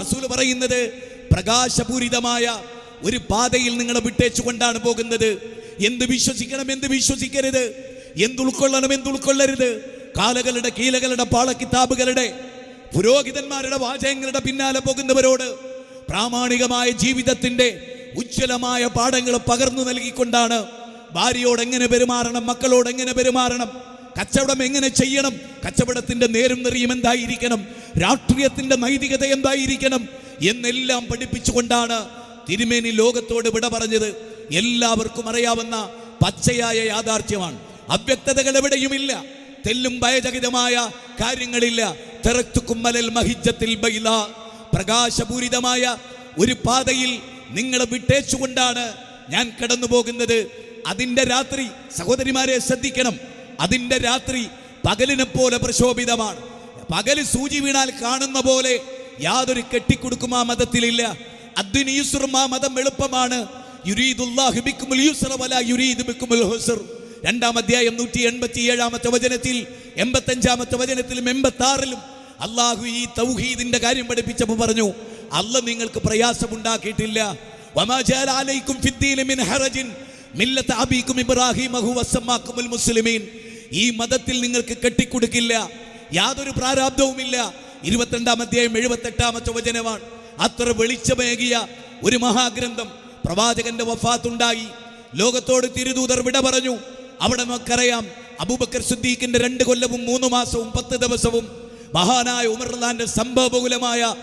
റസൂൽ പറയുന്നത് പ്രകാശപൂരിതമായ ഒരു പാതയിൽ നിങ്ങളെ വിട്ടേച്ചുകൊണ്ടാണ് പോകുന്നത്. എന്ത് വിശ്വസിക്കണം എന്ത് വിശ്വസിക്കരുത്. എന്ത് ഉൾക്കൊള്ളണം എന്ത് ഉൾക്കൊള്ളരുത്. കാലകളുടെ കീലകളുടെ പാളക്കിതാബുകളുടെ പുരോഹിതന്മാരുടെ വാചകങ്ങളുടെ പിന്നാലെ പോകുന്നവരോട് പ്രാമാണികമായ ജീവിതത്തിന്റെ ഉജ്ജ്വലമായ പാഠങ്ങൾ പകർന്നു നൽകിക്കൊണ്ടാണ് ഭാര്യയോട് എങ്ങനെ പെരുമാറണം മക്കളോട് എങ്ങനെ പെരുമാറണം കച്ചവടം എങ്ങനെ ചെയ്യണം കച്ചവടത്തിന്റെ നേരം നിറയും എന്തായിരിക്കണം രാഷ്ട്രീയത്തിന്റെ നൈതികത എന്തായിരിക്കണം എന്നെല്ലാം പഠിപ്പിച്ചുകൊണ്ടാണ് തിരുമേനി ലോകത്തോട് വിട പറഞ്ഞത്. എല്ലാവർക്കും അറിയാവുന്ന പച്ചയായ യാഥാർത്ഥ്യമാണ്. അവ്യക്തതകൾ എവിടെയുമില്ല. തെല്ലും ഭയചകിതമായ കാര്യങ്ങളില്ല. തെറത്തുക്കുമ്മലൽ മഹിജത്തിൽ ബൈല. പ്രകാശപൂരിതമായ ഒരു പാതയിൽ നിങ്ങളെ വിട്ടേച്ചുകൊണ്ടാണ് ഞാൻ കടന്നു പോകുന്നത് അതിന്റെ രാത്രി സഹോദരിമാരെ ശ്രദ്ധിക്കണം. അതിന്റെ രാത്രി പകലിനെ പോലെ പ്രശോഭിതമാണ്. പകൽ സൂചി വീണാൽ കാണുന്ന പോലെ യാതൊരു കെട്ടിക്കൊടുക്കും ആ മതത്തിലില്ല. അദ്ദിന് യുസ്റും ആ മതം എളുപ്പമാണ്. രണ്ടാം അധ്യായം നൂറ്റി എൺപത്തി ഏഴാമത്തെ വചനത്തിൽ എൺപത്തി അഞ്ചാമത്തെ വചനത്തിലും എൺപത്തി ആറിലും അള്ളാഹു ഈ തൗഹീദിന്റെ കാര്യം പഠിപ്പിച്ചപ്പോൾ പറഞ്ഞു അല്ല നിങ്ങൾക്ക് പ്രയാസമുണ്ടാക്കിയിട്ടില്ല. ഈ മതത്തിൽ നിങ്ങൾക്ക് കെട്ടിക്കൊടുക്കില്ല. യാതൊരു പ്രാരാബ്ദവുമില്ല. ഇരുപത്തിരണ്ടാം അധ്യായം എഴുപത്തെട്ടാമത്തെ വചനമാണ്. അത്ര വെളിച്ചമേകിയ ഒരു മഹാഗ്രന്ഥം പ്രവാചകന്റെ വഫാത്തുണ്ടായി. ലോകത്തോട് തിരുദൂതർ വിട പറഞ്ഞു. അവിടെ നമുക്കറിയാം അബൂബക്കർ സുദ്ദീഖിന്റെ രണ്ട് കൊല്ലവും മൂന്ന് മാസവും പത്ത് ദിവസവും മഹാനായ ഉമർലാന്റെ സംഭവകുലമായ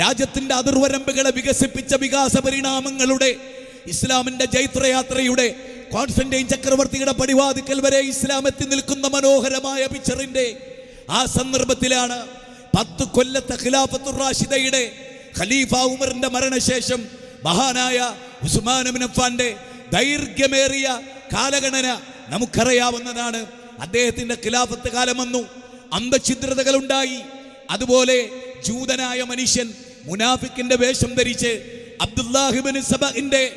രാജ്യത്തിന്റെ അതിർവരമ്പുകളെ വികസിപ്പിച്ച വികാസ പരിണാമങ്ങളുടെ ഇസ്ലാമിന്റെ ജൈത്രയാത്രയുടെ കോൺസ്റ്റന്റൈൻ ചക്രവർത്തിയുടെ പടിവാതിക്കൽ വരെ ഇസ്ലാമെത്തി നിൽക്കുന്ന മനോഹരമായ പിക്ചറിന്റെ ആ സന്ദർഭത്തിലാണ് പത്ത് കൊല്ലത്തെ ഖിലാഫത്തുർ റാഷിദയുടെ ഖലീഫ ഉമറിന്റെ മരണശേഷം മഹാനായ അഫ്ഫാന്റെ ദൈർഘ്യമേറിയ കാലഗണന നമുക്കറിയാവുന്നതാണ്. അദ്ദേഹത്തിന്റെ ഖിലാഫത്ത് കാലം വന്നു. അന്തഛിദ്രതകൾ ഉണ്ടായി അതുപോലെ ജൂതനായ മനുഷ്യൻ മുനാഫിക്കിന്റെ വേഷം ധരിച്ച് അബ്ദുല്ലാഹിബിൻ സബഹിന്റെ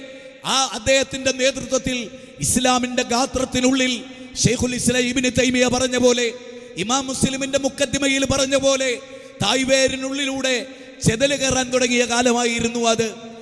ആ അദ്ദേഹത്തിന്റെ നേതൃത്വത്തിൽ ഇസ്ലാമിന്റെ ഗാത്രത്തിനുള്ളിൽ ഷെയ്ഖുൽ ഇസ്ലാം തൈമിയ പറഞ്ഞ പോലെ ഇമാം മുസ്ലിമിന്റെ മുക്കത്തിമയിൽ പറഞ്ഞ പോലെ തായ്വേരിനുള്ളിലൂടെ ചെതൽ കയറാൻ തുടങ്ങിയ കാലമായിരുന്നു അത്.